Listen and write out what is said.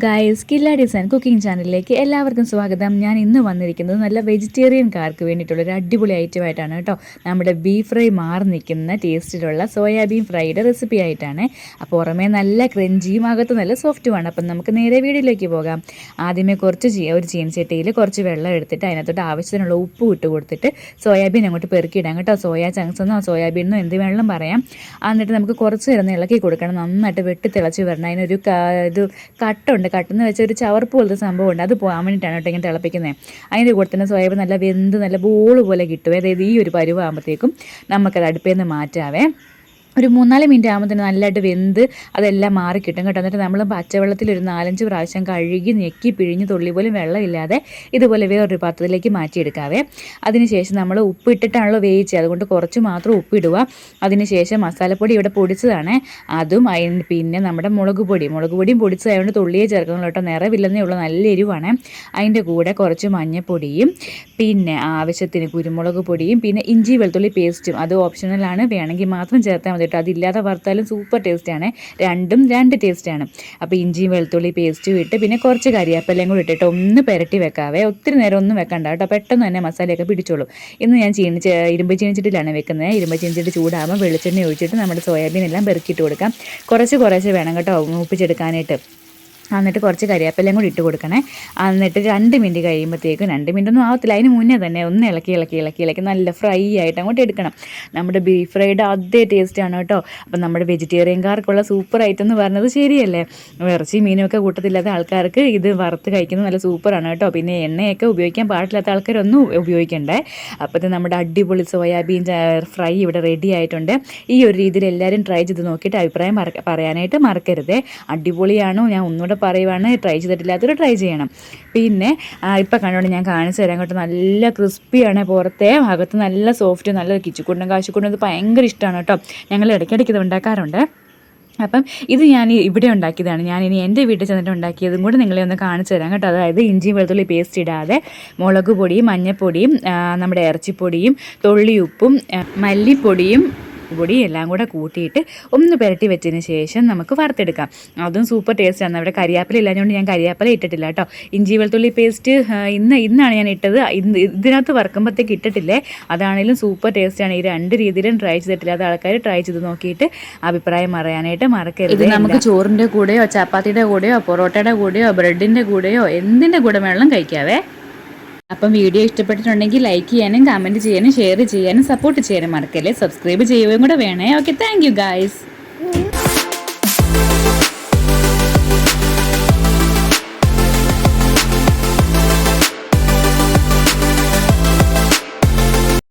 Guys കില്ല design cooking ചാനലിലേക്ക് എല്ലാവർക്കും സ്വാഗതം. ഞാൻ ഇന്ന് വന്നിരിക്കുന്നത് നല്ല വെജിറ്റേറിയൻകാർക്ക് വേണ്ടിയിട്ടുള്ള ഒരു അടിപൊളി ഐറ്റം ആയിട്ടാണ് കേട്ടോ. നമ്മുടെ ബീഫ് ഫ്രൈ മാറി നിൽക്കുന്ന ടേസ്റ്റിലുള്ള സോയാബീൻ ഫ്രൈയുടെ റെസിപ്പി ആയിട്ടാണ്. അപ്പോൾ പുറമേ നല്ല ക്രഞ്ചിയും അകത്ത് നല്ല സോഫ്റ്റുമാണ് അപ്പം നമുക്ക് നേരെ വീഡിയോയിലേക്ക് പോകാം. ആദ്യമേ കുറച്ച് ഒരു ചീനച്ചട്ടിയിൽ കുറച്ച് വെള്ളം എടുത്തിട്ട് അതിനകത്തോട്ട് ആവശ്യത്തിനുള്ള ഉപ്പ് ഇട്ട് കൊടുത്തിട്ട് സോയാബീൻ അങ്ങോട്ട് പെറുക്കിയിടാം കേട്ടോ. സോയാ ചങ്ക്സ് എന്നോ സോയാബീനോ എന്ത് വേണമെങ്കിലും പറയാം. എന്നിട്ട് നമുക്ക് കുറച്ച് നേരം ഇളക്കി കൊടുക്കണം. നന്നായിട്ട് വെട്ടി തിളച്ച് വരണം. അതിനൊരു ഇത് കട്ടുണ്ട് കട്ടെന്ന് വെച്ച ഒരു ചവർപ്പ് പോലത്തെ സംഭവം ഉണ്ട്. അത് പോകാൻ വേണ്ടിയിട്ടാണ് കേട്ടോ ഇങ്ങനെ തിളപ്പിക്കുന്നത് അതിന്റെ കൂടെ തന്നെ സോയാബീൻ നല്ല വെന്ത് നല്ല ബോൾ പോലെ കിട്ടും. അതായത് ഈ ഒരു പരുവാകുമ്പോഴത്തേക്കും നമുക്കത് അടുപ്പിൽ നിന്ന് മാറ്റാവേ. ഒരു മൂന്നാൽ മിനിറ്റ് ആകുമ്പോൾ തന്നെ നല്ലതായിട്ട് വെന്ത് അതെല്ലാം മാറി കിട്ടും. കേട്ടോ എന്നിട്ട് നമ്മൾ പച്ചവെള്ളത്തിൽ ഒരു നാലഞ്ച് പ്രാവശ്യം കഴുകി ഞെക്കി പിഴിഞ്ഞ് തുള്ളി പോലും വെള്ളമില്ലാതെ ഇതുപോലെ വേറൊരു പാത്രത്തിലേക്ക് മാറ്റിയെടുക്കാവേ. അതിനുശേഷം നമ്മൾ ഉപ്പ് ഇട്ടിട്ടാണല്ലോ വേവിച്ചത്. അതുകൊണ്ട് കുറച്ച് മാത്രം ഉപ്പിടുക അതിനുശേഷം മസാലപ്പൊടി ഇവിടെ പൊടിച്ചതാണ്. അതും അതിന് പിന്നെ നമ്മുടെ മുളക് പൊടി. മുളക് പൊടിയും പൊടിച്ചതായതുകൊണ്ട് തുള്ളിയെ ചേർക്കണം കേട്ടോ. നിറവില്ലെന്നേ ഉള്ള. നല്ല എരിവാണ്. അതിന്റെ കൂടെ കുറച്ച് മഞ്ഞൾപ്പൊടിയും പിന്നെ ആവശ്യത്തിന് കുരുമുളക് പൊടിയും പിന്നെ ഇഞ്ചി വെളുത്തുള്ളി പേസ്റ്റും. അത് ഓപ്ഷണലാണ്. വേണമെങ്കിൽ മാത്രം ചേർത്താൽ മതി കേട്ടോ അതില്ലാതെ വറുത്താലും സൂപ്പർ ടേസ്റ്റാണ് രണ്ടും രണ്ട് ടേസ്റ്റാണ് അപ്പോൾ ഇഞ്ചിയും വെളുത്തുള്ളി പേസ്റ്റും ഇട്ട് പിന്നെ കുറച്ച് കറിയാപ്പെല്ലാം കൂടി ഇട്ടിട്ട് ഒന്ന് പുരട്ടി വെക്കാവേ. ഒത്തിരി നേരം ഒന്നും വെക്കണ്ട കേട്ടോ. പെട്ടെന്ന് തന്നെ മസാലയൊക്കെ പിടിച്ചോളൂ. ഇന്ന് ഞാൻ ചീനി ചെ- ഇരുമ്പ് ചീനിച്ചിട്ടിലാണ് വെക്കുന്നത് ഇരുമ്പ് ചീനിച്ചിട്ട് ചൂടാകുമ്പോൾ വെളിച്ചെണ്ണ ഒഴിച്ചിട്ട് നമ്മുടെ സോയാബീൻ എല്ലാം പെറുക്കിയിട്ട് കൊടുക്കാം. കുറച്ച് കുറച്ച് വേണം കേട്ടോ മൂപ്പിച്ചെടുക്കാനായിട്ട്. എന്നിട്ട് കുറച്ച് കരിയാപ്പെല്ലാം കൂടി ഇട്ട് കൊടുക്കണേ. എന്നിട്ട് രണ്ട് മിനിറ്റ് കഴിയുമ്പോഴത്തേക്കും രണ്ട് മിനിറ്റ് ഒന്നും ആവത്തില്ല. അതിന് മുന്നേ തന്നെ ഒന്ന് ഇളക്കി ഇളക്കി ഇളക്കി ഇളക്കി നല്ല ഫ്രൈ ആയിട്ട് അങ്ങോട്ട് എടുക്കണം. നമ്മുടെ ബീഫ് ഫ്രൈഡ് അതേ ടേസ്റ്റാണ് കേട്ടോ. അപ്പം നമ്മുടെ വെജിറ്റേറിയൻകാർക്കുള്ള സൂപ്പർ ഐറ്റം എന്ന് പറഞ്ഞത് ശരിയല്ലേ? ഇറച്ചി മീനുമൊക്കെ കൂട്ടത്തില്ലാത്ത ആൾക്കാർക്ക് ഇത് വറുത്ത് കഴിക്കുന്നത് നല്ല സൂപ്പറാണ് കേട്ടോ. പിന്നെ എണ്ണയൊക്കെ ഉപയോഗിക്കാൻ പാടില്ലാത്ത ആൾക്കാരൊന്നും ഉപയോഗിക്കണ്ടേ. അപ്പോൾ നമ്മുടെ അടിപൊളി സോയാബീൻ ഫ്രൈ ഇവിടെ റെഡി ആയിട്ടുണ്ട്. ഈ ഒരു രീതിയിൽ എല്ലാവരും ട്രൈ ചെയ്ത് നോക്കിയിട്ട് അഭിപ്രായം പറയാനായിട്ട് മറക്കരുതേ. അടിപൊളിയാണോ? ഞാൻ ഒന്നുകൂടെ പറയുവാണ് ട്രൈ ചെയ്തിട്ടില്ലാത്തവർ ട്രൈ ചെയ്യണം. പിന്നെ ഇപ്പം കണ്ടോണ്ട് ഞാൻ കാണിച്ചു തരാം കേട്ടോ. നല്ല ക്രിസ്പിയാണ് പുറത്തെ ഭാഗത്ത്. നല്ല സോഫ്റ്റ് നല്ല കിച്ചുക്കുണ്ടും കാശുക്കുണ്ടും. ഇത് ഭയങ്കര ഇഷ്ടമാണ് കേട്ടോ. ഞങ്ങൾ ഇടയ്ക്കിടയ്ക്ക് ഇത് ഉണ്ടാക്കാറുണ്ട്. അപ്പം ഇത് ഞാൻ ഇവിടെ ഉണ്ടാക്കിയതാണ്. ഞാൻ ഇനി എന്റെ വീട്ടിൽ ചെന്നിട്ട് ഉണ്ടാക്കിയതും കൂടെ നിങ്ങളെ ഒന്ന് കാണിച്ചു തരാം കേട്ടോ. അതായത് ഇഞ്ചി വെളുത്തുള്ളി പേസ്റ്റ് ഇടാതെ മുളക് പൊടിയും മഞ്ഞൾപ്പൊടിയും നമ്മുടെ ഇറച്ചിപ്പൊടിയും തൊള്ളിയുപ്പും മല്ലിപ്പൊടിയും പൊടി എല്ലാം കൂടെ കൂട്ടിയിട്ട് ഒന്ന് പുരട്ടി വെച്ചതിന് ശേഷം നമുക്ക് വറുത്തെടുക്കാം. അതും സൂപ്പർ ടേസ്റ്റാണ് അവിടെ കരിയാപ്പില ഇല്ലാഞ്ഞുകൊണ്ട് ഞാൻ കരിയാപ്പില ഇട്ടിട്ടില്ല കേട്ടോ. ഇഞ്ചി വെളുത്തുള്ളി പേസ്റ്റ് ഇന്ന് ഇന്നാണ് ഞാൻ ഇട്ടത്. ഇന്ന് ഇതിനകത്ത് വറുക്കുമ്പോഴത്തേക്ക് ഇട്ടിട്ടില്ലേ? അതാണെങ്കിലും സൂപ്പർ ടേസ്റ്റാണ് ഈ രണ്ട് രീതിയിലും ട്രൈ ചെയ്തിട്ടില്ല. അത് ആൾക്കാർ ട്രൈ ചെയ്ത് നോക്കിയിട്ട് അഭിപ്രായം പറയാനായിട്ട് മറക്കരുത് ഇത് നമുക്ക് ചോറിന്റെ കൂടെയോ ചപ്പാത്തിയുടെ കൂടെയോ പൊറോട്ടയുടെ കൂടെയോ ബ്രെഡിന്റെ കൂടെയോ എന്തിന്റെ കൂടെ വേണമെങ്കിലും കഴിക്കാവേ. അപ്പം വീഡിയോ ഇഷ്ടപ്പെട്ടിട്ടുണ്ടെങ്കിൽ ലൈക്ക് ചെയ്യാനും കമന്റ് ചെയ്യാനും ഷെയർ ചെയ്യാനും സപ്പോർട്ട് ചെയ്യാനും മറക്കല്ലേ? സബ്സ്ക്രൈബ് ചെയ്യുകയും കൂടെ വേണേ. Okay thank you guys